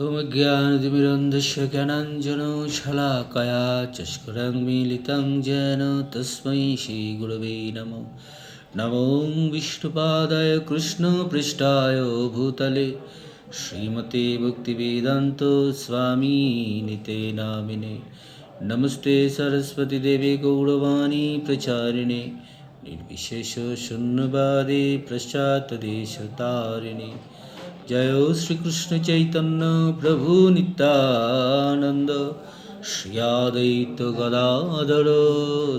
ॐ ज्ञानतिमिरन्धस्य ज्ञानाञ्जनशलाकया चष्करं मिलितं येन तस्मै श्रीगुरवे नमो नमो विष्णुपादाय कृष्णपृष्ठाय भूतले श्रीमते भक्तिवेदान्त स्वामीनिते नामिने नमस्ते सरस्वतीदेवे गौरवाणी प्रचारिणे निर्विशेषशून्यवादे पश्चात्तदेशतारिणे জয় শ্রীকৃষ্ণ চৈতন্য প্রভু নিত্যানন্দ। শ্রিয়াদৈত গদাধর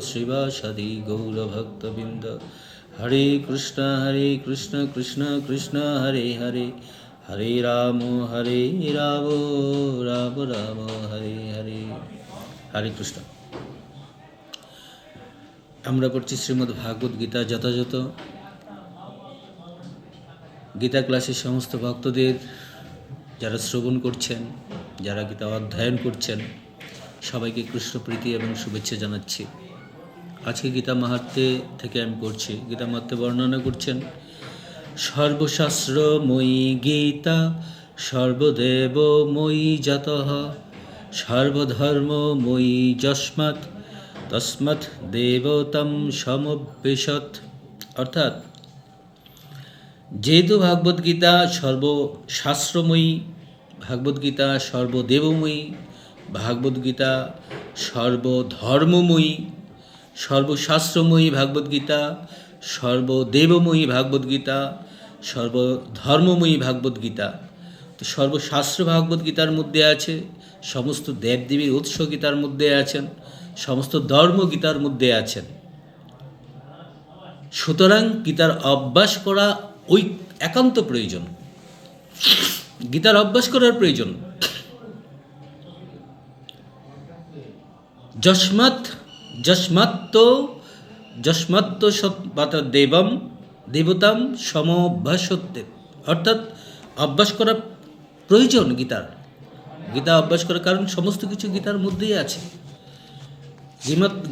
শ্রীবাসাদি গৌরভক্তবৃন্দ। হরে কৃষ্ণ হরে কৃষ্ণ কৃষ্ণ কৃষ্ণ, হরে হরে। হরে রাম হরে রাম রাম রাম, হরে হরে। হরে কৃষ্ণ। আমরা পড়ছি শ্রীমদ্ ভাগবত গীতা যথাযথ গীতা ক্লাসের সমস্ত ভক্তদের যারা শ্রবণ করছেন, যারা গীতা অধ্যয়ন করছেন, সবাইকে কৃষ্ণপ্রীতি এবং শুভেচ্ছা জানাচ্ছি। আজকে গীতা মাহাত্মে থেকে আমি করছি গীতা মাহাত্মে বর্ণনা করছেন, সর্বশাস্ত্রময়ী গীতা সর্বদেবময়ী জাত সর্বধর্মময়ী যস্মাৎ, তস্মাৎ দেবতম সমবেশত অর্থাৎ যেহেতু ভাগবত গীতা সর্বশাস্ত্রময়ী ভাগবত গীতা সর্বদেবময়ী ভাগবত গীতা সর্বধর্মময়ী, সর্বশাস্ত্রময়ী ভাগবত গীতা সর্বদেবময়ী ভাগবত গীতা সর্বধর্মময়ী ভাগবত গীতা তো সর্বশাস্ত্র ভাগবত গীতার মধ্যে আছে, সমস্ত দেবদেবীর উৎস গীতার মধ্যে আছেন, সমস্ত ধর্ম গীতার মধ্যে আছেন। সুতরাং গীতার অভ্যাস করা ওই একান্ত প্রয়োজন। গীতার অভ্যাস করার প্রয়োজন। যস্মাৎ, যস্মাত্ত যস্মাত্ত সৎ দেবম, দেবতাম সম সমভ্যাসত্বে অর্থাৎ অভ্যাস করা প্রয়োজন গীতার। গীতা অভ্যাস করার কারণ সমস্ত কিছু গীতার মধ্যেই আছে।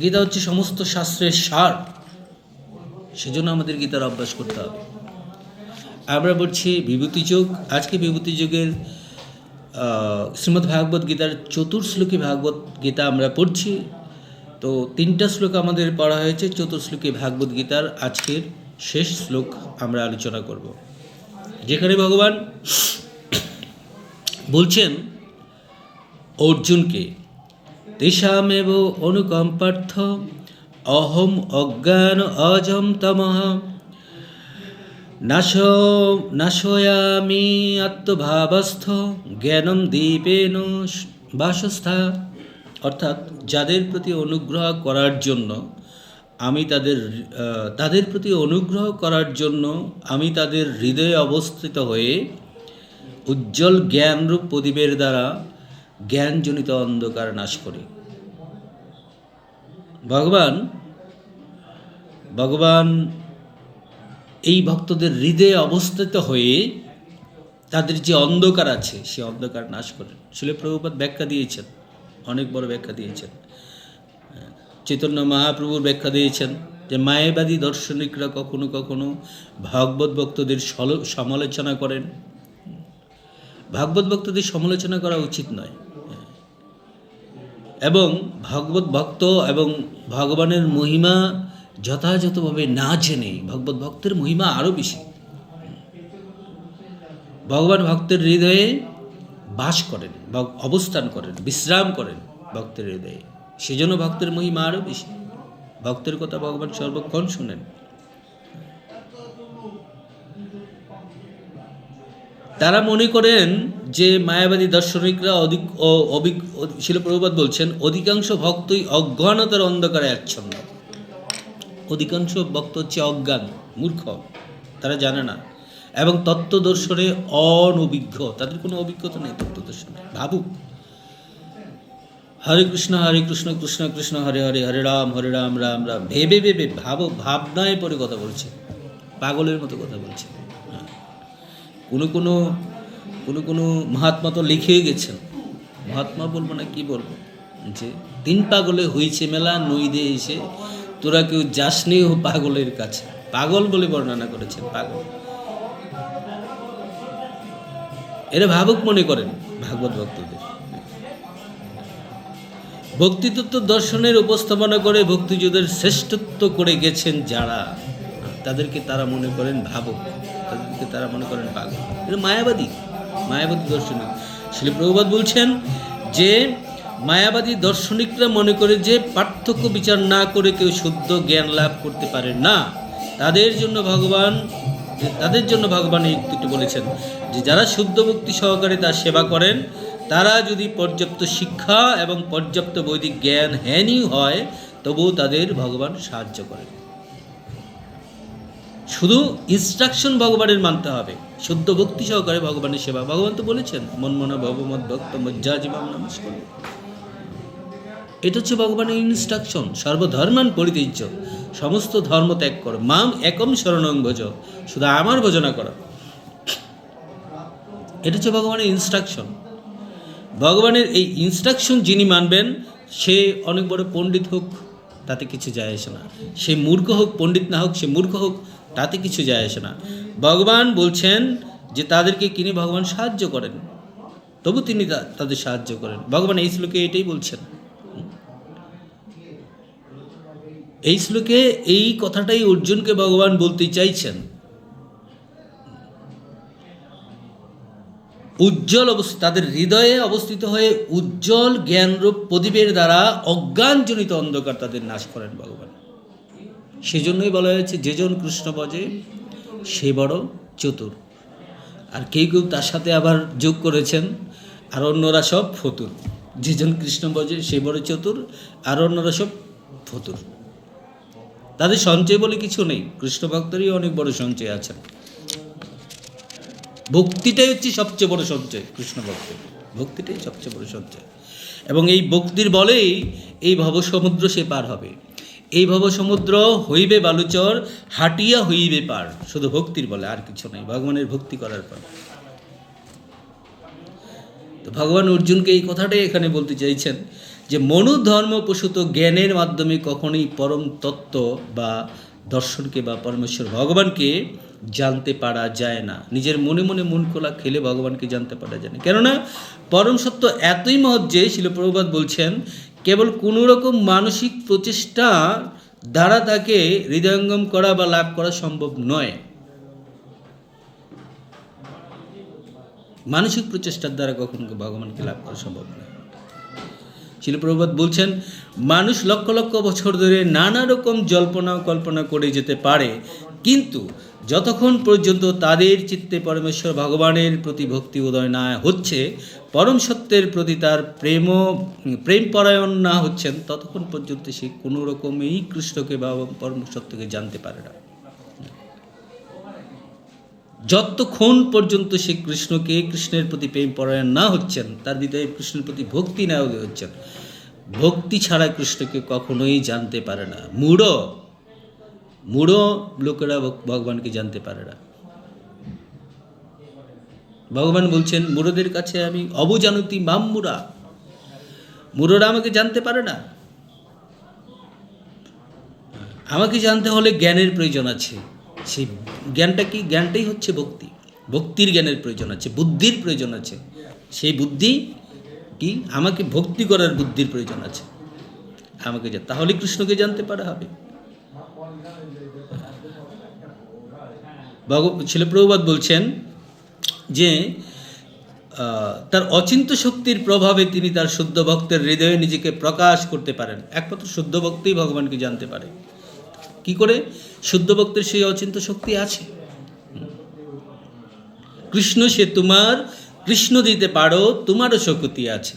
গীতা হচ্ছে সমস্ত শাস্ত্রের সার। সেজন্য আমাদের গীতার অভ্যাস করতে হবে। আমরা বলছি বিভূতি যোগ। আজকে বিভূতি যোগের শ্রীমদ্ ভাগবত গীতার চতুর্শ্লোকী ভাগবত গীতা আমরা পড়ছি। তো তিনটা শ্লোক আমাদের পড়া হয়েছে চতুর্শ্লোকী ভাগবত গীতার আজকের শেষ শ্লোক আমরা আলোচনা করব। যেখানে ভগবান বলছেন, অর্জুনকে তেষামেব অনুকম্পার্থ, অহম অজ্ঞান অজম তমঃ নাশ, নাশয়ামি আত্মভাবস্থ জ্ঞানম দীপেন বাসস্থা। অর্থাৎ যাদের প্রতি অনুগ্রহ করার জন্য আমি তাদের তাদের প্রতি অনুগ্রহ করার জন্য আমি তাদের হৃদয়ে অবস্থিত হয়ে উজ্জ্বল জ্ঞানরূপ প্রদীপের দ্বারা জ্ঞানজনিত অন্ধকার নাশ করি। ভগবান ভগবান এই ভক্তদের হৃদয়ে অবস্থিত হয়ে তাদের যে অন্ধকার আছে, সে অন্ধকার নাশ করেন শিলে প্রভুপাত ব্যাখ্যা দিয়েছেন, অনেক বড় ব্যাখ্যা দিয়েছেন। চৈতন্য মহাপ্রভুর ব্যাখ্যা দিয়েছেন যে, মায়াবাদী দার্শনিকরা কখনো কখনো ভাগবত ভক্তদের সমালোচনা করেন। ভাগবত ভক্তদের সমালোচনা করা উচিত নয়। এবং ভগবত ভক্ত এবং ভগবানের মহিমা যথাযথভাবে না জেনে ভগবত ভক্তের মহিমা আরও বেশি। ভগবান ভক্তের হৃদয়ে বাস করেন অবস্থান করেন, বিশ্রাম করেন ভক্তের হৃদয়ে। সেজন্য ভক্তের মহিমা আরও বেশি। ভক্তের কথা ভগবান সর্বক্ষণ শুনেন। তারা মনে করেন যে মায়াবাদী দার্শনিকরা অধিক অভিক শিলপ্রভুপাত বলছেন, অধিকাংশ ভক্তই অজ্ঞানতার অন্ধকারে আচ্ছন্ন। অধিকাংশ ভক্ত হচ্ছে অজ্ঞান, মূর্খ। তারা জানে না। এবং তত্ত্ব দর্শনে অনভিজ্ঞ। তাদের কোনো অভিজ্ঞতা নেই তত্ত্ব দর্শনে ভাবুক। হরে কৃষ্ণ হরে কৃষ্ণ কৃষ্ণ কৃষ্ণ, হরে হরে হরে রাম হরে রাম রাম রাম। ভেবে ভেবে, ভাব, ভাবনায় পরে কথা বলছে। পাগলের মতো কথা বলছে। কোনো কোনো কোনো কোনো মহাত্মা তো লিখেই গেছেন। মহাত্মা বলব না, কি বলব? যে, তিন পাগলে হয়েছে মেলা নই এসে তোরা কেউ যাসনি ও পাগলের কাছে। পাগল বলে বর্ণনা করেছেন পাগল। এরা ভাবুক মনে করেন ভাগবত ভক্তদের। ভক্তিতত্ত্ব দর্শনের উপস্থাপনা করে ভক্তিযুদের শ্রেষ্ঠত্ব করে গেছেন যারা, তাদেরকে তারা মনে করেন ভাবক, তাদেরকে তারা মনে করেন পাগল। এটা মায়াবাদী মায়াবাদী দর্শনিক শিল প্রভুপাত বলছেন যে মায়াবাদী দর্শনিকরা মনে করে যে পার্থক্য বিচার না করে কেউ শুদ্ধ জ্ঞান লাভ করতে পারে না। তাদের জন্য ভগবান, তাদের জন্য ভগবান এই উক্তিটি বলেছেন যে যারা শুদ্ধ ভক্তি সহকারে তার সেবা করেন, তারা যদি পর্যাপ্ত শিক্ষা এবং পর্যাপ্ত বৈদিক জ্ঞান হ্যানই হয়, তবুও তাদের ভগবান সাহায্য করেন। শুধু ইনস্ট্রাকশন ভগবানের মানতে হবে, শুদ্ধ ভক্তি সহকারে ভগবানের সেবা। ভগবান তো বলেছেন, মনমনা ভবমত ভক্ত মজ্জা জীবন নমস্কার এটা হচ্ছে ভগবানের ইনস্ট্রাকশন সর্বধর্মান পরিতীর্য সমস্ত ধর্ম ত্যাগ করো, মাম একম শরণং ভজ শুধু আমার ভজনা করো। এটা হচ্ছে ভগবানের ইনস্ট্রাকশন ভগবানের এই ইনস্ট্রাকশন যিনি মানবেন, সে অনেক বড় পণ্ডিত হোক, তাতে কিছু যায় আসে না। সে মূর্খ হোক, পণ্ডিত না হোক, সে মূর্খ হোক, তাতে কিছু যায় আসে না। ভগবান বলছেন যে তাদেরকে কিনে ভগবান সাহায্য করেন। তবু তিনি তাদের সাহায্য করেন। ভগবান এই শ্লোকে এটাই বলছেন। এই শ্লোকে এই কথাটাই অর্জুনকে ভগবান বলতে চাইছেন। উজ্জ্বল অবস্থা, তাদের হৃদয়ে অবস্থিত হয়ে উজ্জ্বল জ্ঞানরূপ প্রদীপের দ্বারা অজ্ঞানজনিত অন্ধকার তাদের নাশ করেন ভগবান। সেজন্যই বলা হয়েছে যেজন কৃষ্ণ বজে, সে বড় চতুর। আর কেউ কেউ তার সাথে আবার যোগ করেছেন, আর অন্যরা সব ফতুর। যেজন কৃষ্ণ বজে, সে বড় চতুর, আর অন্যরা সব ফতুর। তাদের সঞ্চয় বলে কিছু নেই। কৃষ্ণ ভক্তরই অনেক বড় সঞ্চয় আছেন ভক্তিটাই হচ্ছে সবচেয়ে বড় সঞ্চয় কৃষ্ণ ভক্ত ভক্তিটাই সবচেয়ে বড় সঞ্চয়। এবং এই ভক্তির বলেই এই ভবসমুদ্র সে পার হবে। এই ভবসমুদ্র হইবে বালুচর, হাটিয়া হইবে পার। শুধু ভক্তির বলে, আর কিছু নেই। ভগবানের ভক্তি করার পর। তো ভগবান অর্জুনকে এই কথাটাই এখানে বলতে চাইছেন যে মনুধর্ম প্রসূত জ্ঞানের মাধ্যমে কখনোই পরম তত্ত্ব বা দর্শনকে বা পরমেশ্বর ভগবানকে জানতে পারা যায় না। নিজের মনে মনে মন খোলা খেলে ভগবানকে জানতে পারা যায় না। কেননা, পরম সত্য এতই মহৎ যে শিলপ্রভুপাত বলছেন, কেবল কোনো রকম মানসিক প্রচেষ্টা দ্বারা তাকে হৃদয়ঙ্গম করা বা লাভ করা সম্ভব নয়। মানসিক প্রচেষ্টার দ্বারা কখনো ভগবানকে লাভ করা সম্ভব নয়। শিলপ্রভাত বলছেন, মানুষ লক্ষ লক্ষ বছর ধরে নানা রকম জল্পনা কল্পনা করে যেতে পারে, কিন্তু যতক্ষণ পর্যন্ত তাদের চিত্তে পরমেশ্বর ভগবানের প্রতি ভক্তি উদয় না হচ্ছে, পরম সত্যের প্রতি তার প্রেম প্রেম পরায়ণ না হচ্ছেন, ততক্ষণ পর্যন্ত সে কোনো রকমেই কৃষ্ণকে বা পরম সত্যকে জানতে পারে না। যতক্ষণ পর্যন্ত সে কৃষ্ণকে কৃষ্ণের প্রতি প্রেম পরায়ণ না হচ্ছেন, তার হৃদয়ে কৃষ্ণের প্রতি ভক্তি না হচ্ছেন। ভক্তি ছাড়া কৃষ্ণকে কখনোই জানতে পারে না। মূঢ় মূঢ় লোকেরা ভগবানকে জানতে পারে না। ভগবান বলছেন, মূঢ়দের কাছে আমি অবজানতি মাম মুরা আমাকে জানতে পারে না। আমাকে জানতে হলে জ্ঞানের প্রয়োজন আছে। সেই জ্ঞানটা কি? জ্ঞানটাই হচ্ছে ভক্তি। ভক্তির জ্ঞানের প্রয়োজন আছে, বুদ্ধির প্রয়োজন আছে। সেই বুদ্ধি কি? আমাকে ভক্তি করার বুদ্ধির প্রয়োজন আছে। আমাকে যা, তাহলে কৃষ্ণকে জানতে পারা হবে। শিলপ্রভুপাত বলছেন যে তার অচিন্ত শক্তির প্রভাবে তিনি তার শুদ্ধ ভক্তের হৃদয়ে নিজেকে প্রকাশ করতে পারেন। একমাত্র শুদ্ধ ভক্তই ভগবানকে জানতে পারে। কি করে? শুদ্ধ ভক্তের সেই অচিন্ত শক্তি আছে। কৃষ্ণ সে তোমার, কৃষ্ণ দিতে পারো, তোমারও শক্তি আছে।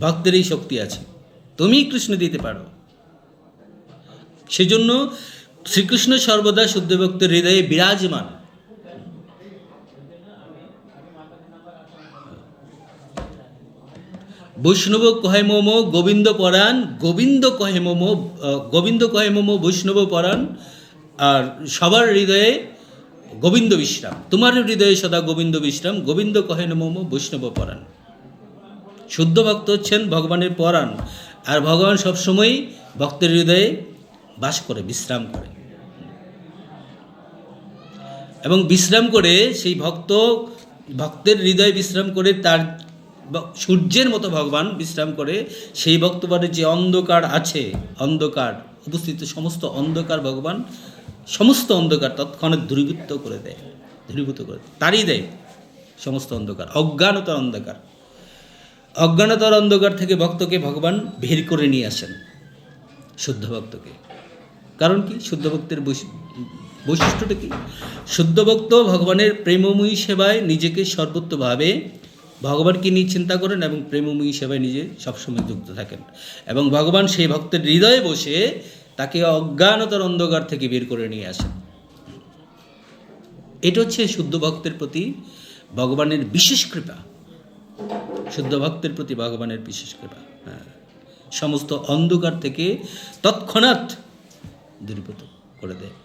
ভক্তের এই শক্তি আছে। তুমি কৃষ্ণ দিতে পারো। সেজন্য শ্রীকৃষ্ণ সর্বদা শুদ্ধ ভক্তের হৃদয়ে বিরাজমান। বৈষ্ণব কহে মোম, গোবিন্দ পরাণ, গোবিন্দ কহে মোম গোবিন্দ কহে মোম, বৈষ্ণব পরাণ, আর সবার হৃদয়ে গোবিন্দ বিশ্রাম। তোমার হৃদয়ে সদা গোবিন্দ বিশ্রাম, গোবিন্দ কহে মোম, বৈষ্ণব পরাণ। শুদ্ধ ভক্ত হচ্ছেন ভগবানের পরাণ, আর ভগবান সবসময়ই ভক্তের হৃদয়ে বাস করে, বিশ্রাম করে। এবং বিশ্রাম করে সেই ভক্ত, ভক্তের হৃদয়ে বিশ্রাম করে তার সূর্যের মতো ভগবান বিশ্রাম করে, সেই বক্তব্যের যে অন্ধকার আছে, অন্ধকার, উপস্থিত সমস্ত অন্ধকার ভগবান, সমস্ত অন্ধকার তৎক্ষণাৎ দূরীভূত করে দেয়, দূরীভূত করে। তারই দেয় সমস্ত অন্ধকার, অজ্ঞানতার অন্ধকার। অজ্ঞানতার অন্ধকার থেকে ভক্তকে ভগবান বের করে নিয়ে আসেন, শুদ্ধ ভক্তকে। কারণ কি? শুদ্ধ ভক্তের বৈশি- বৈশিষ্ট্যটা কি? শুদ্ধ ভক্ত ভগবানের প্রেমময়ী সেবায় নিজেকে সর্বত্রভাবে ভগবানকে নিয়ে চিন্তা করেন এবং প্রেমময়ী সেবায় নিজে সবসময় যুক্ত থাকেন। এবং ভগবান সেই ভক্তের হৃদয়ে বসে তাকে অজ্ঞানতার অন্ধকার থেকে বের করে নিয়ে আসেন। এটা হচ্ছে শুদ্ধ ভক্তের প্রতি ভগবানের বিশেষ কৃপা। শুদ্ধ ভক্তের প্রতি ভগবানের বিশেষ কৃপা হ্যাঁ। সমস্ত অন্ধকার থেকে তৎক্ষণাৎ দূরীভূত করে দেয়।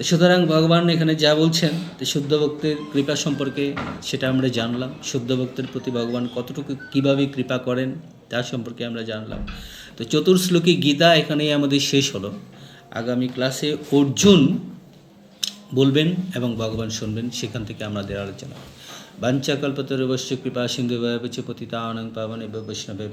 তো সুতরাং ভগবান এখানে যা বলছেন, তো শুদ্ধ ভক্তের কৃপা সম্পর্কে সেটা আমরা জানলাম। শুদ্ধ ভক্তের প্রতি ভগবান কতটুকু কীভাবে কৃপা করেন তার সম্পর্কে আমরা জানলাম। তো চতুর্শ্লোকী গীতা এখানেই আমাদের শেষ হলো। আগামী ক্লাসে অর্জুন বলবেন এবং ভগবান শুনবেন, সেখান থেকে আমাদের আলোচনা। বাঞ্ছা কল্পতরুবশ্য কৃপা সিন্ধু পতিতা আনন্দ পাবন বৈষ্ণবে